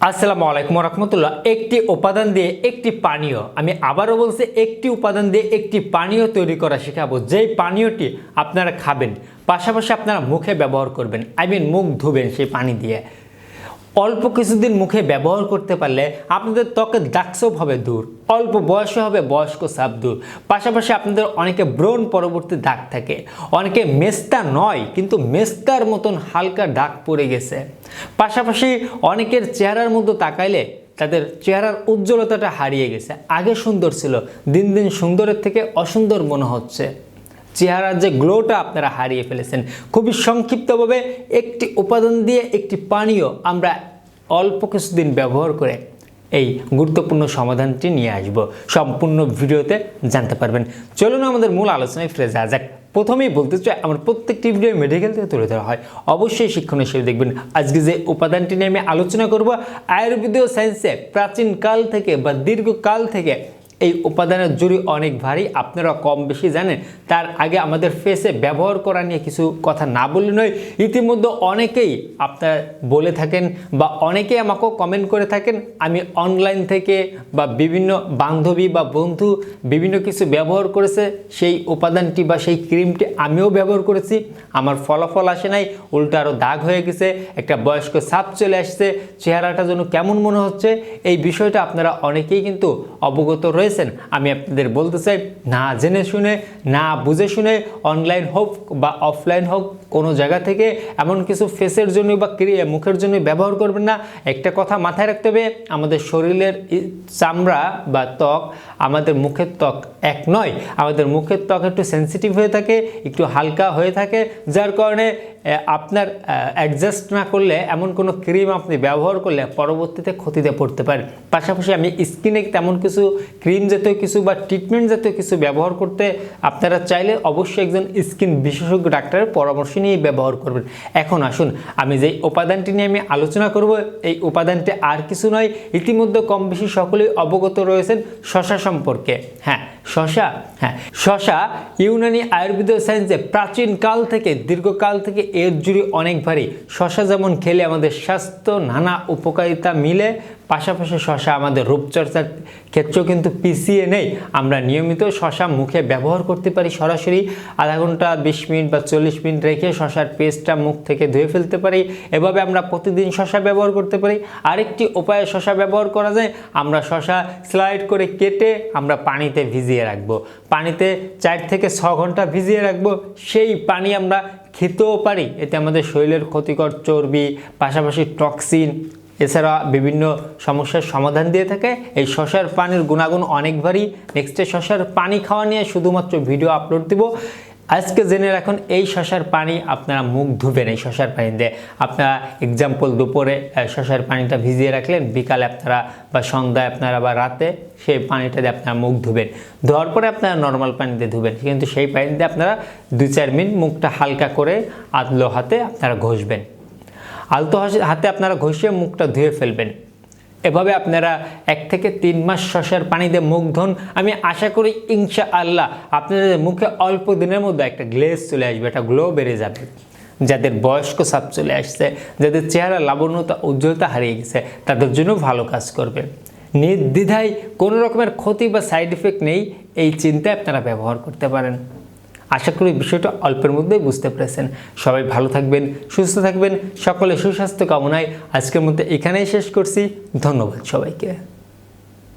আসসালামু আলাইকুম রহমতুল্লাহ। একটি উপাদান দিয়ে একটি পানীয়, আমি আবারও বলছি, একটি উপাদান দিয়ে একটি পানীয় তৈরি করা শেখাবো। যেই পানীয়টি আপনারা খাবেন, পাশাপাশি আপনারা মুখে ব্যবহার করবেন, আই মিন মুখ ধুবেন সেই পানি দিয়ে। অল্প কিছুদিন মুখে ব্যবহার করতে পারলে আপনাদের ত্বকের দাগসব হবে দূর, অল্প বয়সে হবে বয়স্ক সাপ দূর। পাশাপাশি আপনাদের অনেকে ব্রণ পরবর্তী দাগ থাকে, অনেকে মেস্তা নয়, কিন্তু মেস্তার মতন হালকা দাগ পড়ে গেছে। পাশাপাশি অনেকের চেহারার মধ্যে তাকাইলে তাদের চেহারার উজ্জ্বলতাটা হারিয়ে গেছে। আগে সুন্দর ছিল, দিন দিন সুন্দরের থেকে অসুন্দর মনে হচ্ছে। চেহারার যে গ্লোটা আপনারা হারিয়ে ফেলেছেন, খুবই সংক্ষিপ্তভাবে একটি উপাদান দিয়ে একটি পানীয় আমরা অল্প কিছুদিন ব্যবহার করে এই গুরুত্বপূর্ণ সমাধানটি নিয়ে আসব। সম্পূর্ণ ভিডিওতে জানতে পারবেন। চলুন আমাদের মূল আলোচনায় ফিরে যাওয়া যাক। প্রথমেই বলতে চাই, আমার প্রত্যেকটি ভিডিও মেডিকেল থেকে তুলে ধরা হয়। অবশ্যই শিক্ষণ হিসেবে দেখবেন, আজকে যে উপাদানটি নিয়ে আমি আলোচনা করব, আয়ুর্বেদীয় সায়েন্সে প্রাচীনকাল থেকে বা দীর্ঘকাল থেকে এই উপাদানের জুড়ি অনেক ভারী, আপনারা কম বেশি জানেন। তার আগে আমাদের ফেসে ব্যবহার করা নিয়ে কিছু কথা না বললে নয়। ইতিমধ্যে অনেকেই আপনারা বলে থাকেন বা অনেকেই আমাকেও কমেন্ট করে থাকেন, আমি অনলাইন থেকে বা বিভিন্ন বান্ধবী বা বন্ধু বিভিন্ন কিছু ব্যবহার করেছে, সেই উপাদানটি বা সেই ক্রিমটি আমিও ব্যবহার করেছি। আমার ফলাফল আসে নাই, উল্টো আরও দাগ হয়ে গেছে, একটা বয়স্ক ছাপ চলে আসছে, চেহারাটা যেন কেমন মনে হচ্ছে, এই বিষয়টা আপনারা অনেকেই কিন্তু অবগত রয়েছেন আমি আপনাদের বলতে চাই, না জেনে শুনে, না বুঝে শুনে অনলাইন হোক বা অফলাইন হোক, কোনো জায়গা থেকে এমন কিছু ফেসের জন্য বা ক্রি- মুখের জন্য ব্যবহার করবেন না। একটা কথা মাথায় রাখতে হবে, আমাদের শরীরের চামড়া বা ত্বক আমাদের মুখের ত্বক এক নয়, আমাদের মুখের ত্বক একটু সেন্সিটিভ হয়ে থাকে, একটু হালকা হয়ে থাকে, যার কারণে আপনার অ্যাডজাস্ট না করলে এমন কোনো ক্রিম আপনি ব্যবহার করলে পরবর্তীতে ক্ষতিতে পড়তে পারেন। পাশাপাশি আমি স্কিনে তেমন কিছু ক্রিম জাতীয় কিছু বা ট্রিটমেন্ট জাতীয় কিছু ব্যবহার করতে আপনারা চাইলে অবশ্যই একজন স্কিন বিশেষজ্ঞ ডাক্তারের পরামর্শ নিয়ে ব্যবহার করবেন। এখন আসুন, আমি যেই উপাদানটি নিয়ে আমি আলোচনা করব, এই উপাদানটি আর কিছু নয়, ইতিমধ্যে কম বেশি সকলেই অবগত রয়েছেন শশা সম্পর্কে। হ্যাঁ শশা হ্যাঁ শশা ইউনানি আয়ুর্বেদ সায়েন্সে প্রাচীনকাল থেকে, দীর্ঘকাল থেকে এর জুড়ি অনেক ভারী। শশা যেমন খেলে আমাদের স্বাস্থ্য নানা উপকারিতা মিলে পাশাপাশি শশা আমাদের রূপচর্চার ক্ষেত্রেও কিন্তু পিছিয়ে নেই। আমরা নিয়মিত শশা মুখে ব্যবহার করতে পারি সরাসরি। আধা ঘণ্টা, বিশ মিনিট বা চল্লিশ মিনিট রেখে শশার পেস্টটা মুখ থেকে ধুয়ে ফেলতে পারি। এভাবে আমরা প্রতিদিন শশা ব্যবহার করতে পারি। আরেকটি উপায়ে শশা ব্যবহার করা যায়। আমরা শশা স্লাইড করে কেটে আমরা পানিতে ভিজিয়ে রাখব। পানিতে চার থেকে ছ ঘণ্টা ভিজিয়ে রাখব। সেই পানি আমরা খেতেও পারি। এতে আমাদের শরীরের ক্ষতিকর চর্বি, পাশাপাশি টক্সিন এছাড়া বিভিন্ন সমস্যার সমাধান দিয়ে থাকে। এই শশার পানির গুণাগুণ অনেক ভারী নেক্সটে শশার পানি খাওয়া নিয়ে শুধুমাত্র ভিডিও আপলোড দিব। আজকে জেনে রাখুন, এই শশার পানি আপনারা মুখ ধুবেন, এই শশার পানি দিয়ে। আপনারা এক্সাম্পল দুপুরে শশার পানিটা ভিজিয়ে রাখলেন, বিকালে আপনারা বা সন্ধ্যায় আপনারা বা রাতে সেই পানিটা দিয়ে আপনারা মুখ ধুবেন। ধোয়ার পরে আপনারা নর্মাল পানি দিয়ে ধুবেন, কিন্তু সেই পানি দিয়ে আপনারা দুই চার মিনিট মুখটা হালকা করে আদলো হাতে আপনারা ঘষবেন। আলতো হাতে আপনারা ঘষিয়ে মুখটা ধুয়ে ফেলবেন। এভাবে আপনারা এক থেকে তিন মাস শসার পানি দিয়ে মুখ ধুন। আমি আশা করি ইনশা আল্লাহ আপনাদের মুখে অল্প দিনের মধ্যে একটা গ্লেজ চলে আসবে, একটা গ্লো বেড়ে যাবে। যাদের বয়স্ক সাপ চলে আসছে, যাদের চেহারা লাবণ্যতা, উজ্জ্বলতা হারিয়ে গেছে, তাদের জন্য ভালো কাজ করবে। নির্দ্বিধায় কোনো রকমের ক্ষতি বা সাইড এফেক্ট নেই, এই চিন্তায় আপনারা ব্যবহার করতে পারেন। আশা করি বিষয়টা অল্পের মধ্যেই বুঝতে পেরেছেন। সবাই ভালো থাকবেন, সুস্থ থাকবেন সকলে সুস্বাস্থ্য কামনায় আজকের মধ্যে এখানেই শেষ করছি। ধন্যবাদ সবাইকে।